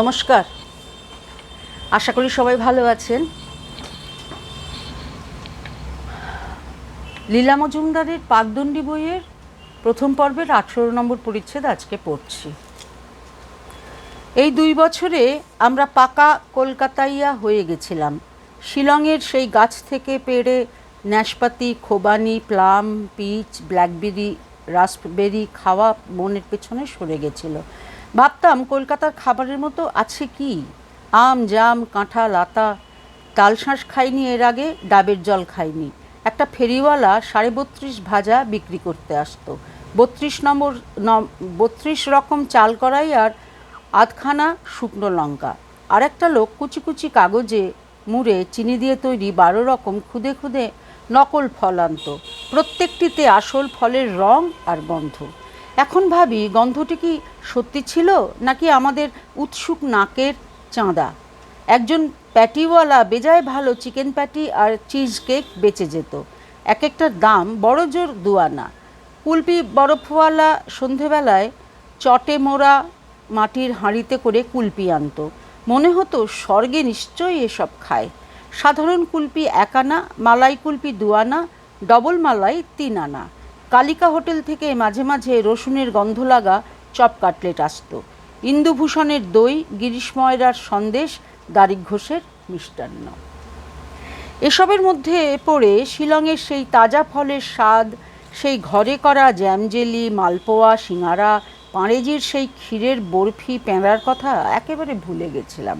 নমস্কার। আশা করি সবাই ভালো আছেন। লীলা মজুমদারের পাকদণ্ডী বইয়ের প্রথম পর্বের আঠেরো নম্বর পরিচ্ছেদ আজকে পড়ছি। এই দুই বছরে আমরা পাকা কলকাতাইয়া হয়ে গেছিলাম। শিলংয়ের সেই গাছ থেকে পেড়ে ন্যাশপাতি, খোবানি, প্লাম, পিচ, ব্ল্যাকবেরি রাসবেরি খাওয়া মনের পেছনে সরে গেছিল। ভাবতাম কলকাতার খাবারের মতো আছে কি? আম, জাম কাঁঠা লাতা তালশাঁস খাইনি এর আগে, ডাবের জল খাইনি। একটা ফেরিওয়ালা সাড়ে বত্রিশ ভাজা বিক্রি করতে আসতো। বত্রিশ নম্বর বত্রিশ রকম চাল করাই আর আধখানা শুকনো লঙ্কা। আর একটা লোক কুচি কুচি কাগজে মুড়ে চিনি দিয়ে তৈরি বারো রকম খুদে খুদে নকল ফল আনত। প্রত্যেকটিতে আসল ফলের রং আর গন্ধ। এখন ভাবি গন্ধটি কি সত্যি ছিল নাকি আমাদের উৎসুক নাকের চাঁদা? একজন প্যাটিওয়ালা বেজায় ভালো চিকেন প্যাটি আর চিজ কেক বেঁচে যেত। এক একটার দাম বড় জোর দুয়ানা কুলপি বরফওয়ালা সন্ধেবেলায় চটে মোড়া মাটির হাঁড়িতে করে কুলপি আনতো। মনে হতো স্বর্গে নিশ্চয়ই এসব খায়। সাধারণ কুলপি এক আনা মালাই কুলপি দু আনা ডবল মালাই তিন আনা। কালিকা হোটেল থেকে মাঝে মাঝে রসুনের গন্ধ লাগা চপ কাটলেট আসতো। ইন্দুভূষণের দই, গিরিশ ময়রার সন্দেশ, দারিক ঘোষের মিষ্টান্ন। এসবের মধ্যে পড়ে শিলংয়ের সেই তাজা ফলের স্বাদ, সেই ঘরে করা জ্যামজেলি মালপোয়া সিঙারা পাঁড়েজির সেই ক্ষীরের বরফি প্যাঁড়ার কথা একেবারে ভুলে গেছিলাম।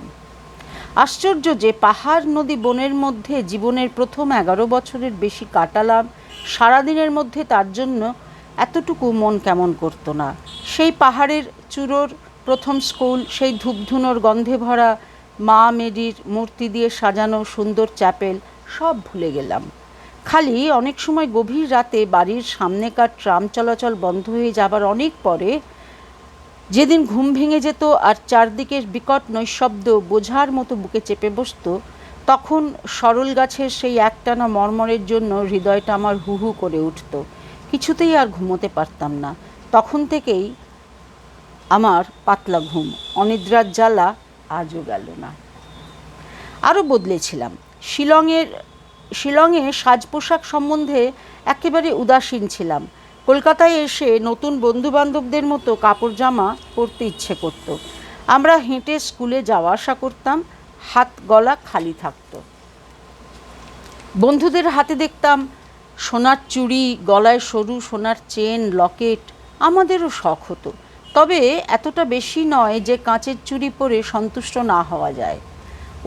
আশ্চর্য যে পাহাড় নদী বনের মধ্যে জীবনের প্রথম এগারো বছরের বেশি কাটালাম, সারাদিনের মধ্যে তার জন্য এতটুকু মন কেমন করতো না। সেই পাহাড়ের চূড়োর প্রথম স্কুল, সেই ধূপধুনোর গন্ধে ভরা মা মেরির মূর্তি দিয়ে সাজানো সুন্দর চ্যাপেল, সব ভুলে গেলাম। খালি অনেক সময় গভীর রাতে বাড়ির সামনেকার ট্রাম চলাচল বন্ধ হয়ে যাবার অনেক পরে যেদিন ঘুম ভেঙে যেত আর চারদিকের বিকট নৈশব্দ বোঝার মতো বুকে চেপে বসত, তখন সরল গাছের সেই একটানা মর্মরের জন্য হৃদয়টা আমার হু হু করে উঠত। কিছুতেই আর ঘুমোতে পারতাম না। তখন থেকেই আমার পাতলা ঘুম, অনিদ্রার জ্বালা আজও গেল না। আরও বদলেছিলাম। শিলংয়ের, শিলংয়ে সাজ পোশাক সম্বন্ধে একেবারে উদাসীন ছিলাম। কলকাতায় এসে নতুন বন্ধুবান্ধবদের মতো কাপড় জামা পরতে ইচ্ছে করত। আমরা হেঁটে স্কুলে যাওয়া আসা করতাম, হাত গলা খালি থাকতো। বন্ধুদের হাতে দেখতাম, সোনার চুড়ি, গলায় সরু সোনার চেন, লকেট আমাদেরও শখ হতো। তবে এতটা বেশি নয় যে কাঁচের চুড়ি পরে সন্তুষ্ট না হওয়া যায়।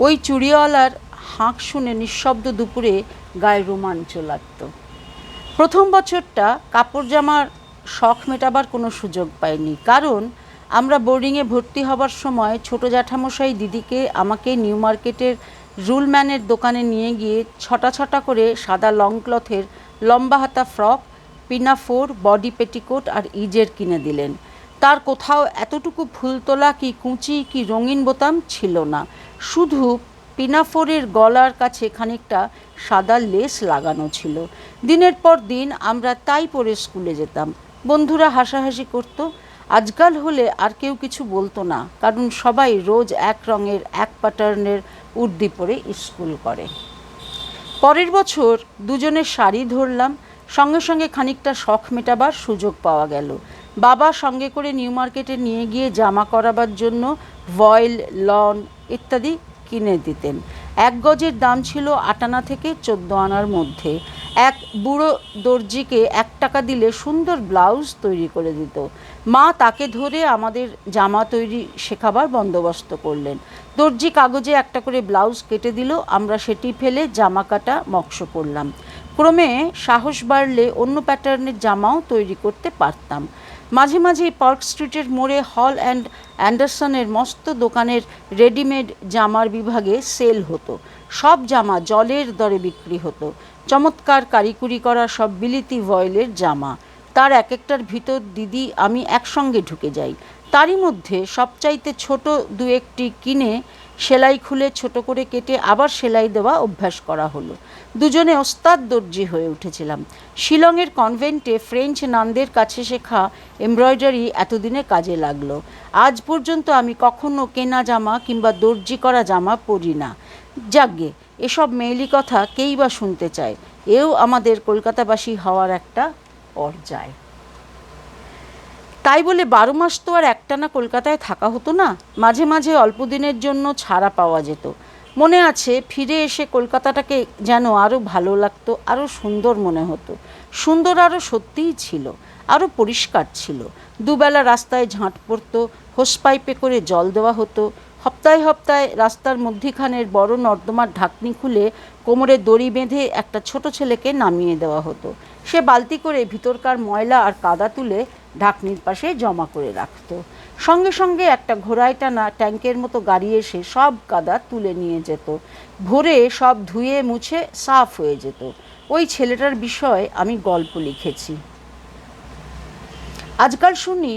ওই চুড়িওয়ালার হাঁক শুনে নিঃশব্দ দুপুরে গায়ে রোমাঞ্চ লাগত প্রথম বছরটা কাপড় জামার শখ মেটাবার কোনো সুযোগ পাইনি। কারণ আমরা বোর্ডিংয়ে ভর্তি হবার সময় ছোট জ্যাঠামশাই দিদিকে আমাকে নিউ মার্কেটের রুলম্যানের দোকানে নিয়ে গিয়ে ছটা ছটা করে সাদা লং ক্লথের লম্বা হাতা ফ্রক পিনাফোর বডি পেটিকোট আর ইজের কিনে দিলেন। তার কোথাও এতটুকু ফুলতোলা কি কুঁচি কি রঙিন বোতাম ছিল না। শুধু পিনাফোরের গলার কাছে খানিকটা সাদা লেস লাগানো ছিল। দিনের পর দিন আমরা তাই পরে স্কুলে যেতাম। বন্ধুরা হাসাহাসি করত। আজকাল হলে আর কেউ কিছু বলতো না, কারণ সবাই রোজ এক রঙের, এক প্যাটার্নের উর্দি পরে স্কুল করে। পরের বছর দুজনের শাড়ি ধরলাম। সঙ্গে সঙ্গে খানিকটা শখ মেটাবার সুযোগ পাওয়া গেল। বাবা সঙ্গে করে নিউ মার্কেটে নিয়ে গিয়ে জামা করাবার জন্য ভয়েল, লন ইত্যাদি কিনে দিতেন। এক গজের দাম ছিল আটানা থেকে চোদ্দ আনার মধ্যে। এক বুড়ো দর্জিকে এক টাকা দিলে সুন্দর ব্লাউজ তৈরি করে দিত। মা তাকে ধরে আমাদের জামা তৈরি শেখাবার বন্দোবস্ত করলেন। দর্জি কাগজে একটা করে ব্লাউজ কেটে দিল, আমরা সেটি ফেলে জামা কাটা মক্স করলাম। ক্রমে সাহস বাড়লে অন্য প্যাটার্নের জামাও তৈরি করতে পারতাম। মাঝে মাঝে পার্ক স্ট্রিটের মোড়ে হল অ্যান্ড অ্যান্ডারসনের মস্ত দোকানের রেডিমেড জামার বিভাগে সেল হতো। সব জামা জলের দরে বিক্রি হতো। চমৎকার কারিকুরি করা সব বিলিতি ভয়েলের জামা। তার এক একটার ভিতর দিদি, আমি একসঙ্গে ঢুকে যাই। তারই মধ্যে সবচাইতে ছোট দু একটি কিনে সেলাই খুলে ছোট করে কেটে আবার সেলাই দেওয়া অভ্যাস করা হলো। দুজনে ওস্তাদ দর্জি হয়ে উঠেছিলাম। শিলংয়ের কনভেন্টে ফ্রেঞ্চ নানদের কাছে শেখা এমব্রয়ডারি এতদিনে কাজে লাগল। আজ পর্যন্ত আমি কখনো কেনা জামা কিংবা দর্জি করা জামা পরি না। যাগ্গে এসব মেয়েলি কথা কেই বা শুনতে চায়? এও আমাদের কলকাতাবাসী হওয়ার একটা পর্যায়। তাই বলে বারো মাস তো আর একটানা কলকাতায় থাকা হতো না, মাঝে মাঝে অল্প দিনের জন্য ছাড়া পাওয়া যেত। মনে আছে ফিরে এসে কলকাতাটাকে যেন আরও ভালো লাগতো আরও সুন্দর মনে হতো। সুন্দর আরও সত্যিই ছিল আরও পরিষ্কার ছিল। দুবেলা রাস্তায় ঝাঁট পড়তো হোস পাইপে করে জল দেওয়া হতো। হপ্তায় হপ্তায় রাস্তার মধ্যিখানের বড় নর্দমার ঢাকনি খুলে কোমরে দড়ি বেঁধে একটা ছোট ছেলেকে নামিয়ে দেওয়া হতো। সে বালতি করে ভিতরকার ময়লা আর কাদা তুলে ঢাকনির পাশে জমা করে রাখত। সঙ্গে সঙ্গে একটা ঘোড়ায় টানা ট্যাঙ্কের মতো গাড়ি এসে সব কাদা তুলে নিয়ে যেত। ভোরে সব ধুয়ে মুছে সাফ হয়ে যেত। ওই ছেলেটার বিষয়ে আমি গল্প লিখেছি। আজকাল শুনি,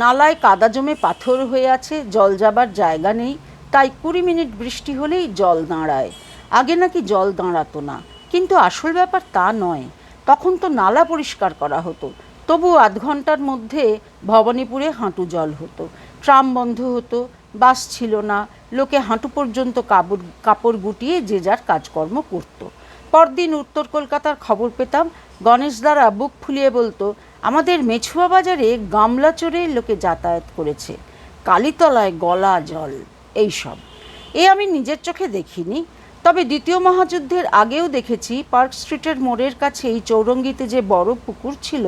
নালায় কাদা জমে পাথর হয়ে আছে, জল যাবার জায়গা নেই, তাই কুড়ি মিনিট বৃষ্টি হলেই জল দাঁড়ায়। আগে নাকি জল দাঁড়াতো না, কিন্তু আসল ব্যাপার তা নয়। তখন তো নালা পরিষ্কার করা হতো। তবু আধ ঘণ্টার মধ্যে ভবানীপুরে হাঁটু জল হতো। ট্রাম বন্ধ হতো, বাস ছিল না, লোকে হাঁটু পর্যন্ত কাপড় কাপড় গুটিয়ে যে যার কাজকর্ম করত। পরদিন উত্তর কলকাতার খবর পেতাম, গণেশ দ্বারা বুক ফুলিয়ে বলতো, আমাদের মেছুয়া বাজারে গামলা চড়ে লোকে যাতায়াত করেছে। কালীতলায় গলা জল। এইসব এ আমি নিজের চোখে দেখিনি। তবে দ্বিতীয় মহাযুদ্ধের আগেও দেখেছি, পার্ক স্ট্রিটের মোড়ের কাছে এই চৌরঙ্গিতে যে বড় পুকুর ছিল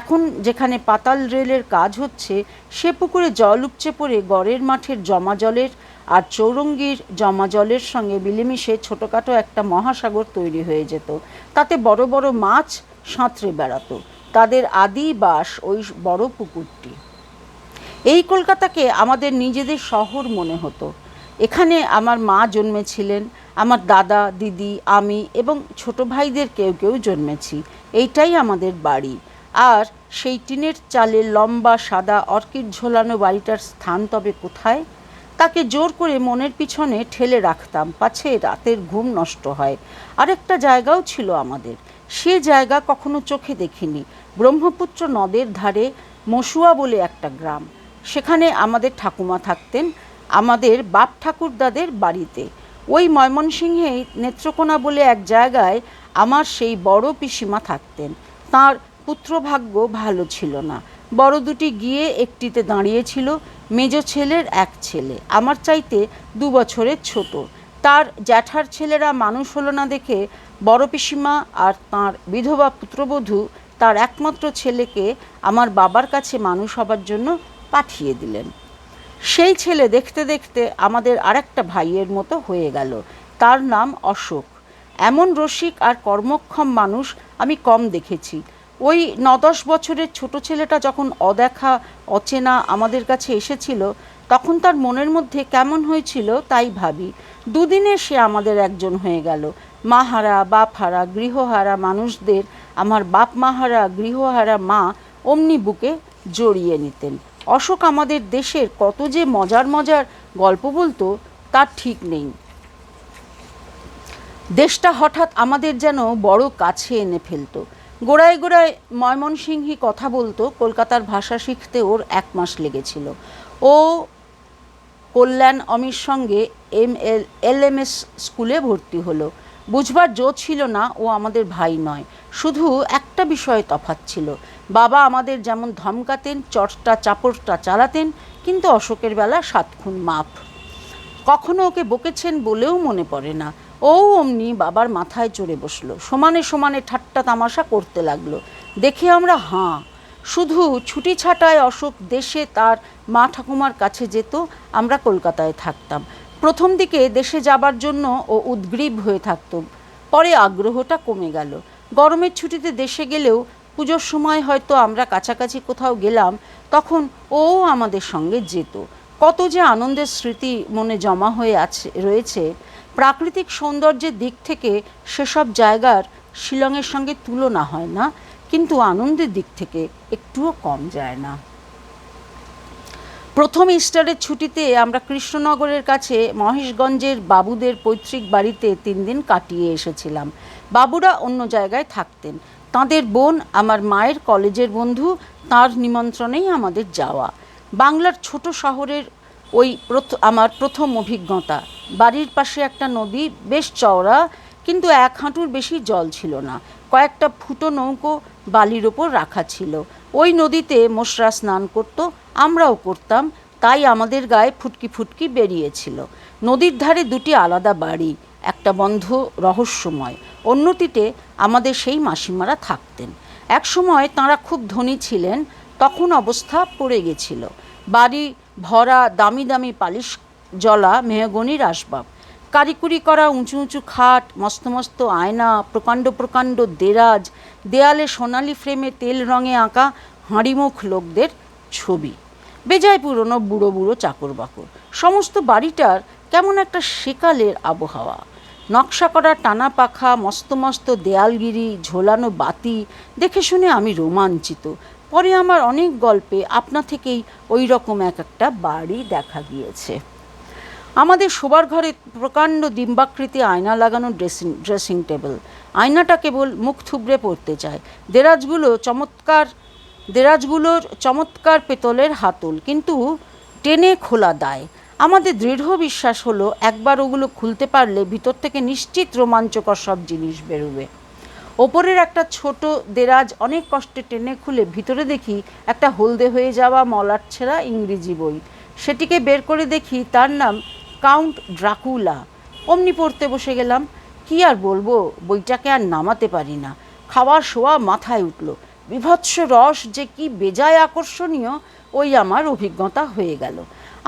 এখন যেখানে পাতাল রেলের কাজ হচ্ছে, সে পুকুরে জল উপচে পড়ে গড়ের মাঠের জমা জলের আর চৌরঙ্গির জমা জলের সঙ্গে মিলেমিশে ছোটোখাটো একটা মহাসাগর তৈরি হয়ে যেত। তাতে বড় বড় মাছ সাঁতরে বেড়াতো। তাদের আদি বাস ওই বড় পুকুরটি। এই কলকাতাকে আমাদের নিজেদের শহর মনে হতো। এখানে আমার মা জন্মেছিলেন, আমার দাদা, দিদি, আমি এবং ছোট ভাইদের কেউ কেউ জন্মেছি। এইটাই আমাদের বাড়ি। আর সেই টিনের চালে লম্বা, সাদা, অর্কিড ঝোলানো বাড়িটার স্থান তবে কোথায়? তাকে জোর করে মনের পিছনে ঠেলে রাখতাম। পাছে রাতের ঘুম নষ্ট হয়। আরেকটা জায়গাও ছিল আমাদের। সে জায়গা কখনো চোখে দেখিনি। ব্রহ্মপুত্র নদের ধারে মসুয়া বলে একটা গ্রাম। সেখানে আমাদের ঠাকুমা থাকতেন, আমাদের বাপ ঠাকুরদাদের বাড়িতে। ওই ময়মনসিংহেই নেত্রকোনা বলে এক জায়গায় আমার সেই বড় পিসিমা থাকতেন। তার পুত্রভাগ্য ভালো ছিল না। বড় দুটি গিয়ে একটিতে দাঁড়িয়েছিল, মেজ ছেলের এক ছেলে, আমার চাইতে দু বছরের ছোট। তার জ্যাঠার ছেলেরা মানুষ হলো না দেখে বড় পিসিমা আর তার বিধবা পুত্রবধূ তার একমাত্র ছেলেকে আমার বাবার কাছে মানুষ হবার জন্য পাঠিয়ে দিলেন। সেই ছেলে দেখতে দেখতে আমাদের আরেকটা ভাইয়ের মতো হয়ে গেল। তার নাম অশোক। এমন রসিক আর কর্মক্ষম মানুষ আমি কম দেখেছি। ওই ন দশ বছরের ছোট ছেলেটা যখন অদেখা, অচেনা আমাদের কাছে এসেছিল, তখন তার মনের মধ্যে কেমন হয়েছিল তাই ভাবি। দুদিনে সে আমাদের একজন হয়ে গেল। মাহারা, বাপহারা, গৃহহারা মানুষদের আমার বাপ মাহারা গৃহহারা মা অমনি বুকে জড়িয়ে নিতেন। অশোক আমাদের দেশের কত যে মজার মজার গল্প বলতো, তার ঠিক নেই। দেশটা হঠাৎ আমাদের যেন বড় কাছে এনে ফেলতো। গোড়ায় গোড়ায় ময়মনসিংহী কথা বলতো, কলকাতার ভাষা শিখতে ওর এক মাস লেগেছিল। ও কল্যাণ অমির সঙ্গে M L L M S স্কুলে ভর্তি হলো। বুঝবার জো ছিল না, ও আমাদের ভাই নয়। শুধু একটা বিষয়ে তফাৎ ছিল। বাবা আমাদের যেমন ধমকাতেন, চটটা চাপড়টা চালাতেন, কিন্তু অশোকের বেলা সাত খুন মাপ। কখনো ওকে বকেছেন বলেও মনে পড়ে না। ও অমনি বাবার মাথায় চড়ে বসল। সমানে সমানে ঠাট্টা তামাশা করতে লাগল। দেখে আমরা, হাঁ, শুধু ছুটি ছাটায় অশোক দেশে তার মা ঠাকুমার কাছে যেত, আমরা কলকাতায় থাকতাম। প্রথম দিকে দেশে যাবার জন্য ও উদ্গ্রীব হয়ে থাকতো। পরে আগ্রহটা কমে গেল। গরমের ছুটিতে দেশে গেলেও পুজোর সময় হয়তো আমরা কাছাকাছি কোথাও গেলাম, তখন ও আমাদের সঙ্গে যেত। কত যে আনন্দের স্মৃতি মনে জমা হয়ে আছে, রয়েছে প্রাকৃতিক সৌন্দর্যের দিক থেকে সেসব জায়গার শিলংয়ের সঙ্গে তুলনা হয় না, কিন্তু আনন্দের দিক থেকে একটুও কম যায় না। প্রথম ইস্টারের ছুটিতে আমরা কৃষ্ণনগরের কাছে মহেশগঞ্জের বাবুদের পৈতৃক বাড়িতে তিন দিন কাটিয়ে এসেছিলাম। বাবুরা অন্য জায়গায় থাকতেন। তাঁদের বোন, আমার মায়ের কলেজের বন্ধু, তার নিমন্ত্রণেই আমাদের যাওয়া। বাংলার ছোট শহরের ওই আমার প্রথম অভিজ্ঞতা। বাড়ির পাশে একটা নদী, বেশ চওড়া, কিন্তু এক হাঁটুর বেশি জল ছিল না। কয়েকটা ফুটো নৌকো বালির ওপর রাখা ছিল। ওই নদীতে মোশরা স্নান করত, আমরাও করতাম, তাই আমাদের গায়ে ফুটকি ফুটকি বেরিয়েছিল। নদীর ধারে দুটি আলাদা বাড়ি, একটা বন্ধ রহস্যময়, অন্যটিতে আমাদের সেই মাসিমারা থাকতেন। এক সময় তাঁরা খুব ধনী ছিলেন, তখন অবস্থা পড়ে গেছিল। বাড়ি ভরা, দামি দামি পালিশ জলা মেহগনির আসবাব কারিকুরি করা উঁচু উঁচু খাট, মস্ত মস্ত আয়না, প্রকাণ্ড প্রকাণ্ড দেরাজ, দেয়ালে সোনালি ফ্রেমে তেল রঙে আঁকা হাঁড়িমুখ লোকদের ছবি। বেজায় পুরনো বুড়ো বুড়ো চাকর বাকর। সমস্ত বাড়িটার কেমন একটা সেকালের আবহাওয়া। নকশা করা টানা পাখা, মস্ত মস্ত দেয়ালগিরি, ঝোলানো বাতি, দেখে শুনে আমি রোমাঞ্চিত। পরে আমার অনেক গল্পে আপনা থেকেই ওই রকম এক একটা বাড়ি দেখা গিয়েছে। আমাদের শোবার ঘরে প্রকাণ্ড ডিম্বাকৃতি আয়না লাগানো ড্রেসিং ড্রেসিং টেবিল। আয়নাটা কেবল মুখ থুবড়ে পড়তে চায়। দেরাজগুলো চমৎকার, দেরাজগুলোর চমৎকার পেতলের হাতল, কিন্তু টেনে খোলা দায়। আমাদের দৃঢ় বিশ্বাস হলো, একবার ওগুলো খুলতে পারলে ভিতর থেকে নিশ্চিত রোমাঞ্চকর সব জিনিস বেরোবে। ওপরের একটা ছোট দেরাজ অনেক কষ্টে টেনে খুলে ভিতরে দেখি একটা হলদে হয়ে যাওয়া মলাট ছেঁড়া ইংরেজি বই। সেটিকে বের করে দেখি তার নাম কাউন্ট ড্রাকুলা। অমনি পড়তে বসে গেলাম, কি আর বলব, বইটাকে আর নামাতে পারি না। খাওয়া শোয়া মাথায় উঠল। বিভৎস রস যে কি বেজায় আকর্ষণীয়, ওই আমার অভিজ্ঞতা হয়ে গেল।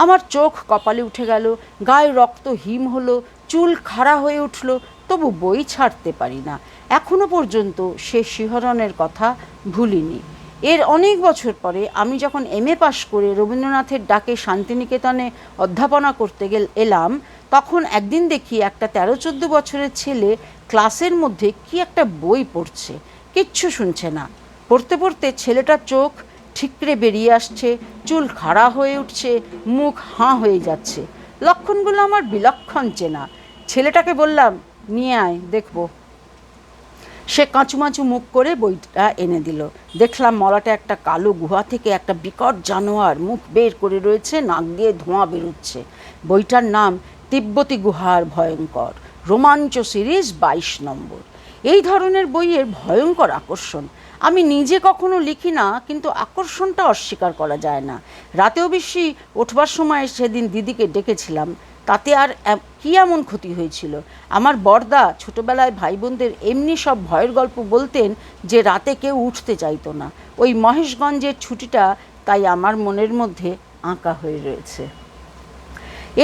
আমার চোখ কপালে উঠে গেল, গায়ে রক্ত হিম হলো, চুল খাড়া হয়ে উঠল, তবু বই ছাড়তে পারি না। এখনও পর্যন্ত সে শিহরণের কথা ভুলিনি। এর অনেক বছর পরে আমি যখন এম এ পাশ করে রবীন্দ্রনাথের ডাকে শান্তিনিকেতনে অধ্যাপনা করতে গেল, এলাম, তখন একদিন দেখি একটা তেরো চোদ্দ বছরের ছেলে ক্লাসের মধ্যে কি একটা বই পড়ছে, কিচ্ছু শুনছে না। পড়তে পড়তে ছেলেটার চোখ ঠিকরে বেরিয়ে আসছে, চুল খাড়া হয়ে উঠছে, মুখ হাঁ হয়ে যাচ্ছে। লক্ষণগুলো আমার বিলক্ষণ চেনা। ছেলেটাকে বললাম, নিয়ে আয়, দেখব। সে কাঁচুমাচু মুখ করে বইটা এনে দিল। দেখলাম মলাটা একটা কালো গুহা থেকে একটা বিকট জানোয়ার মুখ বের করে রয়েছে, নাক দিয়ে ধোঁয়া বেরোচ্ছে। বইটার নাম তিব্বতী গুহার ভয়ঙ্কর, রোমাঞ্চ সিরিজ বাইশ নম্বর। এই ধরনের বইয়ের ভয়ঙ্কর আকর্ষণ আমি নিজে কখনো লিখি না, কিন্তু আকর্ষণটা অস্বীকার করা যায় না। রাতেও বেশি ওঠবার সময় সেদিন দিদিকে ডেকেছিলাম। তাতে আর কি এমন ক্ষতি হয়েছিল? আমার বর্দা ছোটবেলায় ভাই বোনদের এমনি সব ভয়ের গল্প বলতেন যে রাতে কেউ উঠতে চাইতো না। ওই মহেশগঞ্জের ছুটিটা তাই আমার মনের মধ্যে আঁকা হয়ে রয়েছে।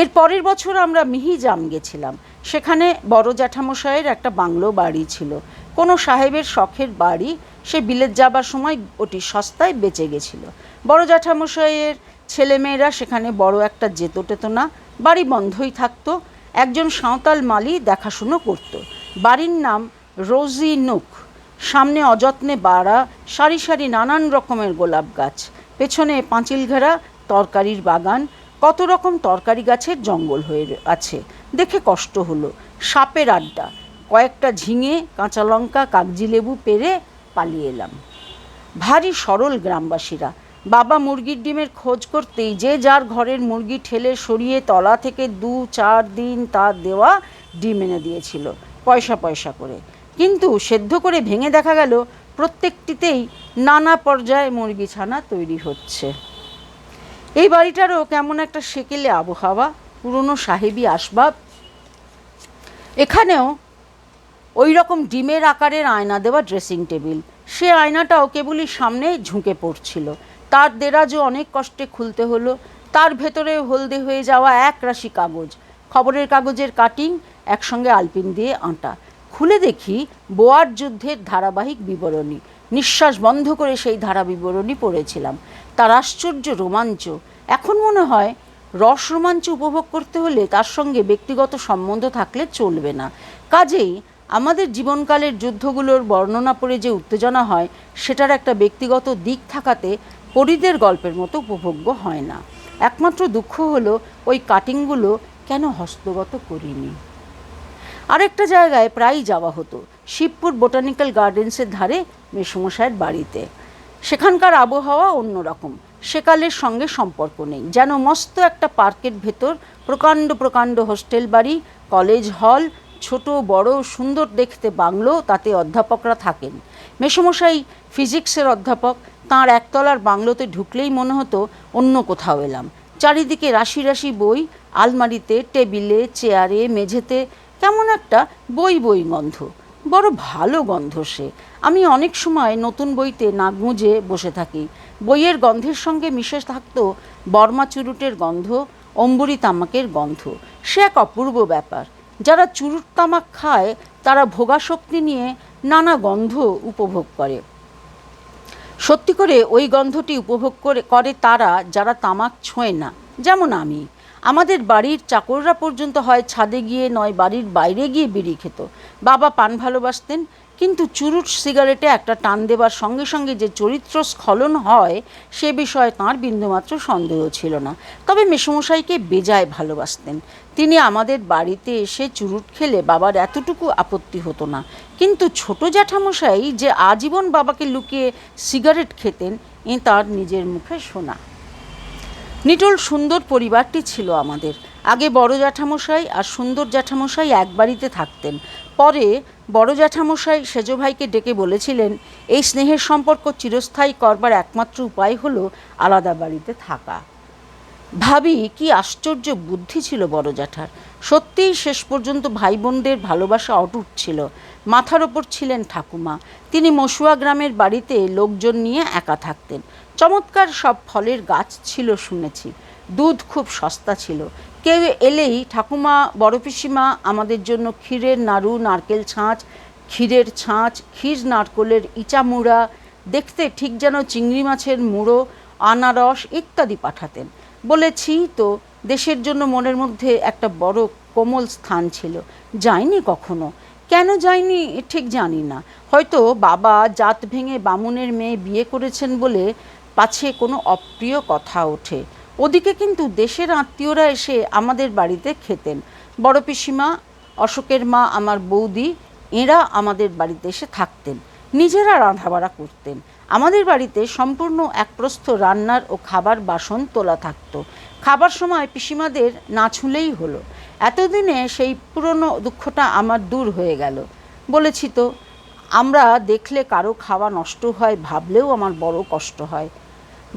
এর পরের বছর আমরা মিহিজাম গেছিলাম। সেখানে বড় জ্যাঠামশাইয়ের একটা বাংলো বাড়ি ছিল। কোনো সাহেবের শখের বাড়ি সে বিলেত যাবার সময় ওটি সস্তায় বেঁচে গেছিল। বড় জ্যাঠামশাইয়ের ছেলেমেয়েরা সেখানে বড় একটা যেত টেতো না, বাড়ি বন্ধই থাকতো, একজন সাঁওতাল মালি দেখাশুনো করত। বাড়ির নাম রোজি নুক সামনে অযত্নে বাড়া, সারি সারি নানান রকমের গোলাপ গাছ, পেছনে পাঁচিল ঘেরা তরকারির বাগান, কত রকম তরকারি গাছের জঙ্গল হয়ে আছে। দেখে কষ্ট হলো। সাপের আড্ডা। কয়েকটা ঝিঙে, কাঁচা লঙ্কা, কাগজি লেবু পেরে পালিয়ে এলাম। ভারী সরল গ্রামবাসীরা, বাবা মুরগির ডিমের খোঁজ করতেই যে যার ঘরের মুরগি ঠেলে সরিয়ে তলা থেকে দু চার দিন তার দেওয়া ডিম এনে দিয়েছিল, পয়সা পয়সা করে। কিন্তু সেদ্ধ করে ভেঙে দেখা গেল, প্রত্যেকটিতেই নানা পর্যায়ে মুরগি ছানা তৈরি হচ্ছে। এই বাড়িটারও কেমন একটা সেকেলে আবহাওয়া, পুরনো সাহেবি আসবাব। এখানেও ওই রকম ডিমের আকারের আয়না দেওয়া ড্রেসিং টেবিল সে আয়নাটাও কেবলই সামনে ঝুঁকে পড়ছিল। তার দেরাজও অনেক কষ্টে খুলতে হলো। তার ভেতরে হলদে হয়ে যাওয়া এক রাশি কাগজ। খবরের কাগজের কাটিং একসঙ্গে আলপিন দিয়ে আঁটা। খুলে দেখি বোয়ার যুদ্ধের ধারাবাহিক বিবরণী। নিঃশ্বাস বন্ধ করে সেই ধারা বিবরণী পড়েছিলাম। তার আশ্চর্য রোমাঞ্চ। এখন মনে হয় রস রোমাঞ্চ উপভোগ করতে হলে তার সঙ্গে ব্যক্তিগত সম্বন্ধ থাকলে চলবে না। কাজেই আমাদের জীবনকালের যুদ্ধগুলোর বর্ণনা পড়ে যে উত্তেজনা হয়, সেটার একটা ব্যক্তিগত দিক থাকাতে পরিদের গল্পের মতো উপভোগ্য হয় না। একমাত্র দুঃখ হলো ওই কাটিংগুলো কেন হস্তগত করিনি। আরেকটা জায়গায় প্রায়ই যাওয়া হতো, শিবপুর বোটানিক্যাল গার্ডেন্সের ধারে মেসমশাইয়ের বাড়িতে। সেখানকার আবহাওয়া অন্যরকম সেকালের সঙ্গে সম্পর্ক নেই, যেন মস্ত একটা পার্কের ভেতর প্রকাণ্ড প্রকাণ্ড হোস্টেল বাড়ি, কলেজ হল ছোট, বড়, সুন্দর দেখতে বাংলো, তাতে অধ্যাপকরা থাকেন। মেসমশাই ফিজিক্সের অধ্যাপক, তাঁর একতলার বাংলোতে ঢুকলেই মনে হতো অন্য কোথাও এলাম। চারিদিকে রাশি রাশি বই, আলমারিতে, টেবিলে, চেয়ারে, মেঝেতে, কেমন একটা বই বই গন্ধ। বড় ভালো গন্ধ সে। আমি অনেক সময় নতুন বইতে নাক গুঁজে বসে থাকি। বইয়ের গন্ধের সঙ্গে মিশে থাকতো বর্মা চুরুটের গন্ধ, অম্বরী তামাকের গন্ধ। সে এক অপূর্ব ব্যাপার। যারা চুরুট তামাক খায়, তারা ভোগাশক্তি নিয়ে নানা গন্ধ উপভোগ করে। সত্যি করে ওই গন্ধটি উপভোগ করে করে তারা যারা তামাক ছোঁয় না। যেমন আমি। আমাদের বাড়ির চাকররা পর্যন্ত হয় ছাদে গিয়ে নয় বাড়ির বাইরে গিয়ে বিড়ি খেত। বাবা পান ভালোবাসতেন কিন্তু চুরুট সিগারেটে একটা টান দেবার সঙ্গে সঙ্গে যে চরিত্র স্খলন হয়, সে বিষয়ে তাঁর বিন্দুমাত্র সন্দেহ ছিল না। তবে মেসমশাইকে বেজায় ভালোবাসতেন। তিনি আমাদের বাড়িতে এসে চুরুট খেলে বাবার এতটুকু আপত্তি হতো না। কিন্তু ছোট জ্যাঠামশাই যে আজীবন বাবাকে লুকিয়ে সিগারেট খেতেন, এ তার নিজের মুখে শোনা। নিটল সুন্দর পরিবারটি ছিল আমাদের। আগে বড় জ্যাঠামশাই আর সুন্দর জ্যাঠামশাই এক বাড়িতে থাকতেন। পরে বড় জ্যাঠামশাই সেজ ভাইকে ডেকে বলেছিলেন, এই স্নেহের সম্পর্ক চিরস্থায়ী করবার একমাত্র উপায় হলো আলাদা বাড়িতে থাকা। ভাবি, কি আশ্চর্য বুদ্ধি ছিল বড় জ্যাঠার। সত্যিই শেষ পর্যন্ত ভাই বোনদের ভালোবাসা অটুট ছিল। মাথার ওপর ছিলেন ঠাকুমা। তিনি মশুয়া গ্রামের বাড়িতে লোকজন নিয়ে একা থাকতেন। চমৎকার সব ফলের গাছ ছিল শুনেছি। দুধ খুব সস্তা ছিল। কেউ এলেই ঠাকুমা, বড় পিসিমা আমাদের জন্য ক্ষীরের নাড়ু, নারকেল ছাঁচ, ক্ষীরের ছাঁচ, ক্ষীর নারকলের ইচামুড়া, দেখতে ঠিক যেন চিংড়ি মাছের মুড়ো, আনারস ইত্যাদি পাঠাতেন। বলেছি তো, দেশের জন্য মনের মধ্যে একটা বড় কোমল স্থান ছিল। যায়নি কখনো। কেন যায়নি ঠিক জানি না। হয়তো বাবা জাত ভেঙে বামুনের মেয়ে বিয়ে করেছেন বলে পাছে কোনো অপ্রিয় কথা ওঠে। ওদিকে কিন্তু দেশের আত্মীয়রা এসে আমাদের বাড়িতে খেতেন। বড় পিসিমা, অশোকের মা, আমার বৌদি, এরা আমাদের বাড়িতে এসে থাকতেন। নিজেরা রান্নাবাড়া করতেন। আমাদের বাড়িতে সম্পূর্ণ এক প্রস্থ রান্নার ও খাবার বাসন তোলা থাকতো। খাবার সময় পিসিমাদের না ছুঁলেই হলো। এতদিনে সেই পুরনো দুঃখটা আমার দূর হয়ে গেল। বলেছি তো, আমরা দেখলে কারও খাওয়া নষ্ট হয়, ভাবলেও আমার বড় কষ্ট হয়।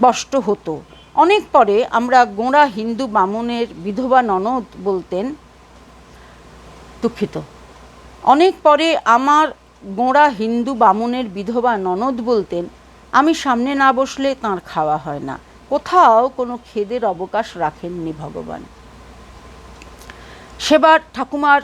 কষ্ট হতো। অনেক পরে আমরা গোঁড়া হিন্দু বামুনের বিধবা ননদ বলতেন দুঃখিত। অনেক পরে আমার গোঁড়া হিন্দু বামুনের বিধবা ননদ বলতেন, আমি সামনে না বসলে তাঁর খাওয়া হয় না। কোথাও কোনো খেদের অবকাশ রাখেননি ভগবান। সেবার ঠাকুমার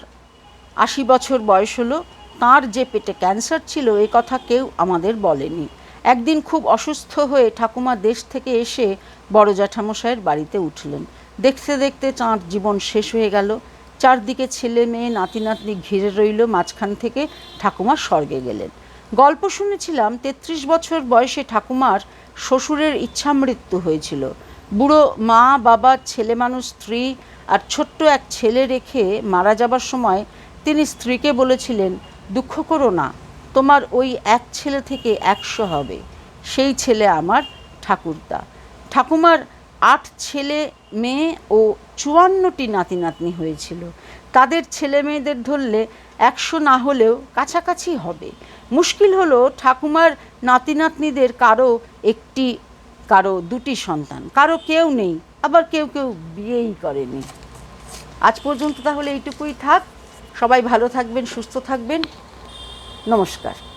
আশি বছর বয়স হলো, তাঁর যে পেটে ক্যান্সার ছিল, এ কথা কেউ আমাদের বলেনি। একদিন খুব অসুস্থ হয়ে ঠাকুমা দেশ থেকে এসে বড় জ্যাঠামশাইয়ের বাড়িতে উঠলেন। দেখতে দেখতে চাঁদ জীবন শেষ হয়ে গেল। চারদিকে ছেলে মেয়ে, নাতি নাতনি ঘিরে রইল, মাঝখান থেকে ঠাকুমা স্বর্গে গেলেন। গল্প শুনেছিলাম, তেত্রিশ বছর বয়সে ঠাকুমার শ্বশুরের ইচ্ছামৃত্যু হয়েছিল। বুড়ো মা, বাবা, ছেলে মানুষ, স্ত্রী আর ছোট্ট এক ছেলে রেখে মারা যাবার সময় তিনি স্ত্রীকে বলেছিলেন, দুঃখ করো না তোমার ওই এক ছেলে থেকে একশো হবে। সেই ছেলে আমার ঠাকুরদা। ঠাকুমার আট ছেলে মেয়ে ও চুয়ান্নটি নাতি নাতনি হয়েছিল। তাদের ছেলে মেয়েদের ধরলে একশো না হলেও কাছাকাছি হবে। মুশকিল হলো ঠাকুমার নাতি নাতনিদের কারও একটি, কারও দুটি সন্তান। কারও কেউ নেই, আবার কেউ কেউ বিয়েই করেনি। আজ পর্যন্ত তাহলে এইটুকুই থাক। সবাই ভালো থাকবেন, সুস্থ থাকবেন। নমস্কার।